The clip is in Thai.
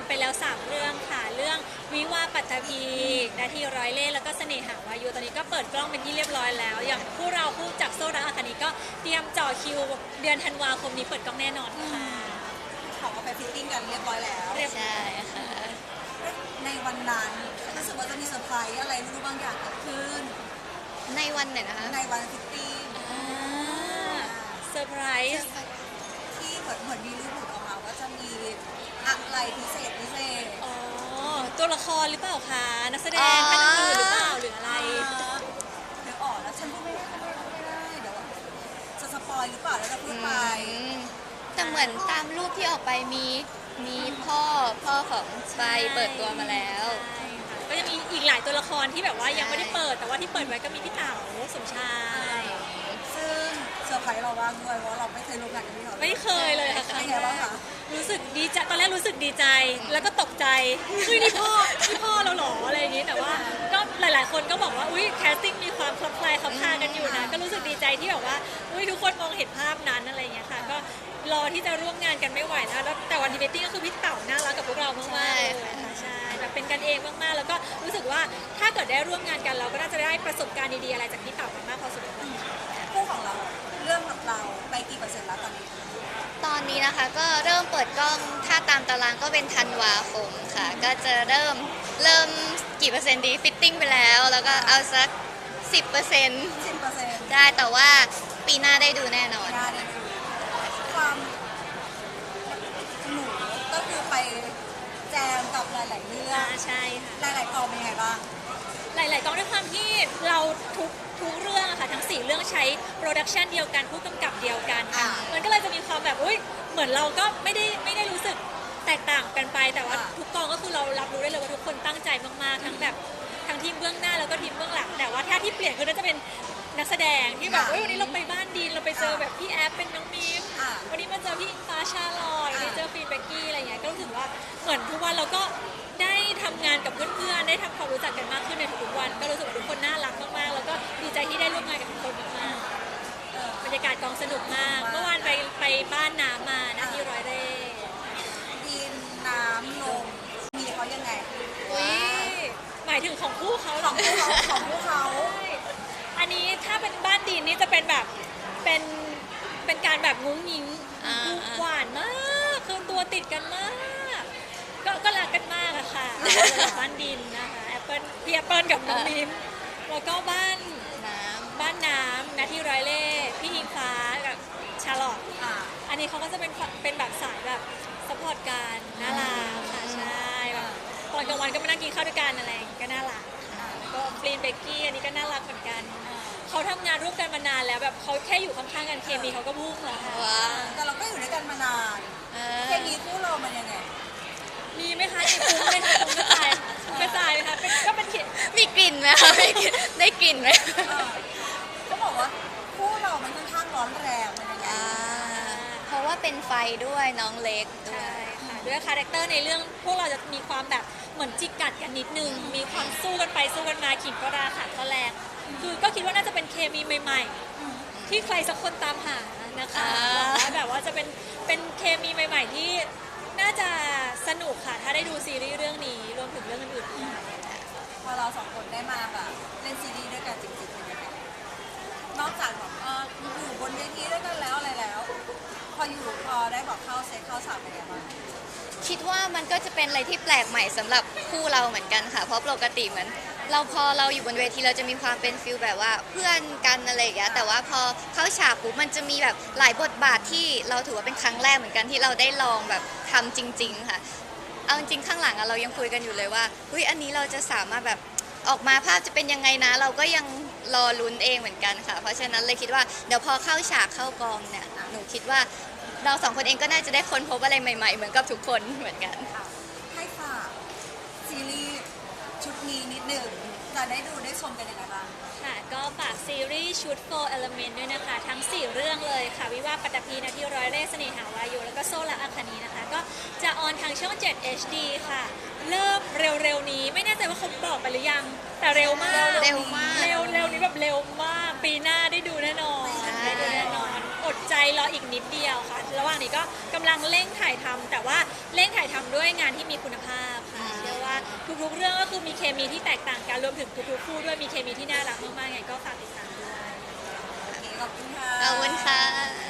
อนนี้ก็เริ่มถ่ายทำไปแล้ว 3 เรื่องค่ะ เรื่องวิวาห์ปัตตภีนาทีร้อยเล่ห์แล้วก็เสน่หาวายุตอนนี้ก็เปิดกล้องเป็นที่เรียบร้อยแล้ว อย่างผู้เราผู้จักโซรักอาคานีก็เตรียมจ่อคิวเดือนธันวาคมนี้เปิดกล้องแน่นอนค่ะเขาก็ไปฟิตติ้งกันเรียบร้อยแล้วเรียบใช่ค่ะ ในวันนั้นรู้สึกว่าจะมีเซอร์ไพรส์อะไรไม่รู้บางอย่างเกิดขึ้น ในวันไหนนะคะในวันฟิตติ้งอ่าเซอร์ไพรส์ที่เหมือนเหมือนมีรูปหลุดออกมาว่าจะมีอะไร พิเศษพิเศษอ๋อตัวละครหรือเปล่าคะนักแสดงท่านอื่นหรือเปล่าหรืออะไรเดี๋ยวออกแล้วฉันพูดไม่ได้พูดไม่ได้เดี๋ยวจะสปอยหรือเปล่าแล้วจะพูดไปอืมแต่เหมือนตามรูปที่ออกไปมีมีพ่อพ่อของสไปเปิดตัวมาแล้วใช่ค่ะก็จะมีอีกหลายตัวละครที่แบบว่ายังไม่ได้เปิดแต่ว่าที่เปิดไว้ก็มีพี่เต๋าสมชายซึ่ง เซอร์ไพรส์เราบ้างด้วยเพราะเราไม่เคยร่วมงานกับพี่เขาลไม่เคยเลยค่ะครั้เป็นงไงแรบ้างกคะรู้สึกดีใจตอนแรกรู้สึกดีใจ แล้วก็ตกใจคือนี่พ่อนี่พ่อเราเหรออะไรอย่างนี้แต่ว่าก็หลาย ๆ คนก็บอกว่าอุ้ยแคสติ้งมีความคลับคลายคลับคลากันอยู่นะก็รู้สึกดีใจที่แบบว่าอุ้ยทุกคนมองเห็นภาพนั้นอะไรอย่างเงี้ยค่ะก็รอที่จะร่วมงานกันไม่ไหวแล้วแล้วแต่วันดีเบตติ้งก็คือพี่เต๋าน่ารักกับพวกเรามากๆเลยค่ะใช่แบบเป็นกันเองมากๆ แล้วก็รู้สึกว่าถ้าเกิดได้ร่วมงานกันเราก็น่าจะได้ประสบการณ์ดีๆอะไรจากพี่เต๋ามากพอสมควรคู่ของเรา เรื่องของเราไปกี่เปอร์เซ็นต์แล้วตอนนี้ตอนนี้นะคะก็เริ่มเปิดกล้องถ้าตามตารางก็เป็นธันวาคมค่ะ ก็จะเริ่มเริ่มกี่เปอร์เซ็นต์ดีฟิตติ้งไปแล้ว แล้วก็เอาสัก 10%เปอร์เซ็นต์สิบเปอร์เซ็นต์ได้แต่ว่าปีหน้าได้ดูแน่นอนงานเนี่ยความหนูก็คือไปแจมกับหลายๆเรื่องอ่าใช่ค่ะ หลายๆกองเป็นไงบ้าง หลาย ๆกองด้วยความที่เราทุก ทุกเรื่องอะค่ะทั้ง 4 เรื่องใช้โปรดักชันเดียวกันผู้กำกับเดียวกัน อ่ามันก็เลยจะมีความแบบอุ้ยเหมือนเราก็ไม่ได้ไม่ได้รู้สึกแตกต่างกันไป แต่ว่าอ่า ทุกกองก็คือเรารับรู้ได้เลยว่าทุกคนตั้งใจมากๆ ทั้งแบบทั้งทีมเบื้องหน้าแล้วก็ทีมเบื้องหลัง แต่ว่าถ้าที่เปลี่ยนคือน่าจะเป็นนักแสดงที่แบบเอ้ยวันนี้เราไปบ้านดีนเราไปเจอแบบพี่แอฟเป็นน้องมิมอ่าวันนี้มาเจอพี่อิงฟ้าชาลอยวันนี้เจอฟีนเบกกี้อะไรเงี้ยก็รู้สึกว่าเหมือนทุกวันเราก็ได้ทำงานกับเพื่อนๆได้ทำความรู้จักกันมากขึ้นในทุกๆวันก็รู้สึกว่าทุกคน กาศกองสนุกมาก เมื่อวานไปไปบ้านน้ำมานะที่ร้อยเร่ดินน้ำลมมีเขายังไงอุ้ยหมายถึงของคู่เขาเหขรองพวกเขาของพวกเขาใช่อันนี้ถ้าเป็นบ้านดีนนี่จะเป็นแบบเป็นเป็นการแบบงุ้งยิงอ่า หวานมากคือตัวติดกันมาก ก็ก็รักกันมากอะค่ะสำหรับบ้านดินนะคะแอปเปิลพี่แอปเปิลกับน้องมิมแล้วก็บ้านน้บ้านน้ำนาที่ร้อยเล่ห์พี่อิงฟ้ากับชาลอตอ่าอันนี้เขาก็จะเป็นเป็นแบบสายแบบสปอร์ตกันน่ารักค่ะใช่แบบตอนกลางวันก็มานั่งกินข้าวด้วยกันอะไรอย่างงี้ก็น่ารักค่ะแล้วก็ฟรีนเบกกี้อันนี้ก็น่ารักเหมือนกันเขาทำงานร่วมกันมานานแล้วแบบเขาแค่อยู่ข้างๆกันเคมีเขาก็พุ่งแล้วค่ะำว้าวแต่เราก็อยู่ด้วยกันมานานเอเคอมีคู่เรามันยังไงมีไหมคะมีพุ่งไหมคะพุ่งกระจายกระจายไหมคะเป็นก็เป็นเขียนมีกลิ่นไหมคะมีกลิ่นได้กลิ่นไหมเออเขาบอกว่าคู่ เรามันค่อนข้างร้อนแรงมันยังไงอ่าเพราะว่าเป็นไฟด้วยน้องเล็กด้วใช่ย ค่ะด้วยคาแรคเตอร์ในเรื่องพวกเราจะมีความแบบเหมือนจิกกัดกันนิดนึง มีความสู้กันไปสู้กันมาขิงก็ราขาดก็แรงคือก็คิดว่าน่าจะเป็นเคมีใหม่ ๆ ที่ใครสักคนตามหานะคะอ่า หวังว่าแบบว่าจะเป็นเป็นเคมีใหม่ ๆ ที่น่าจะสนุกค่ะ ถ้าได้ดูซี ออยู่พอได้บอกเข้าเซตเข้าสาวเป็นยังไงบ้างคิดว่ามันก็จะเป็นอะไรที่แปลกใหม่สำหรับคู่เราเหมือนกันค่ะ เพราะปกติเหมือน เราพอเราอยู่บนเวทีเราจะมีความเป็นฟิลแบบว่าเพื่อนกันอะไรอย่างเงี้ยแต่ว่าพอเข้าฉากปุ๊บมันจะมีแบบหลายบทบาทที่เราถือว่าเป็นครั้งแรกเหมือนกันที่เราได้ลองแบบทำจริง ๆ ค่ะ เอาจริงๆข้างหลังอะเรายังคุยกันอยู่เลยว่าเฮ้ยอันนี้เราจะสามารถแบบออกมาภาพจะเป็นยังไงนะ เราก็ยัง รอลุ้นเองเหมือนกันค่ะ เพราะฉะนั้นเลยคิดว่าเดี๋ยวพอเข้าฉากเข้ากองเนี่ยหนูคิดว่าเราสองคนเองก็น่าจะได้ค้นพบอะไรใหม่ ๆ เหมือนกับทุกคนเหมือนกัน ให้ฝากซีรีส์ชุดนี้นิดหนึ่งจะได้ดูได้ชมกันยังไงบ้างค่ะก็ฝากซีรีส์ชุด4 Element ด้วยนะคะ ทั้ง 4 เรื่องเลยค่ะ วิวาห์ปัตตภีนาที่ร้อยเล่ห์เสน่หาวายุแล้วก็โซละอาคานีนะคะ ก็จะออนทางช่อง 7 HD ค่ะ เริ่มเร็วๆนี้ไม่แน่ใจ ว่าเขาบอกไปหรือยัง แต่เร็วมาก เร็วมากเร็วเร็วนี้แบบเร็วมาก ปีหน้าได้ดูแน่นอนใช่ ได้ดูแน่นอนอดอดใจรออีกนิดเดียวค่ะ ระหว่างนี้ก็กำลังเร่งถ่ายทำแต่ว่าเร่งถ่ายทำด้วยงานที่มีคุณภาพค่ะเชื่อว่าทุกๆ เรื่องก็คือมีเคมีที่แตกต่างกันรวมถึงทุกๆคู่ด้วยมีเคมีที่น่ารักมากๆไงก็ฝากติดตามด้วยโอเคขอบคุณค่ะ ขอบคุณค่ะ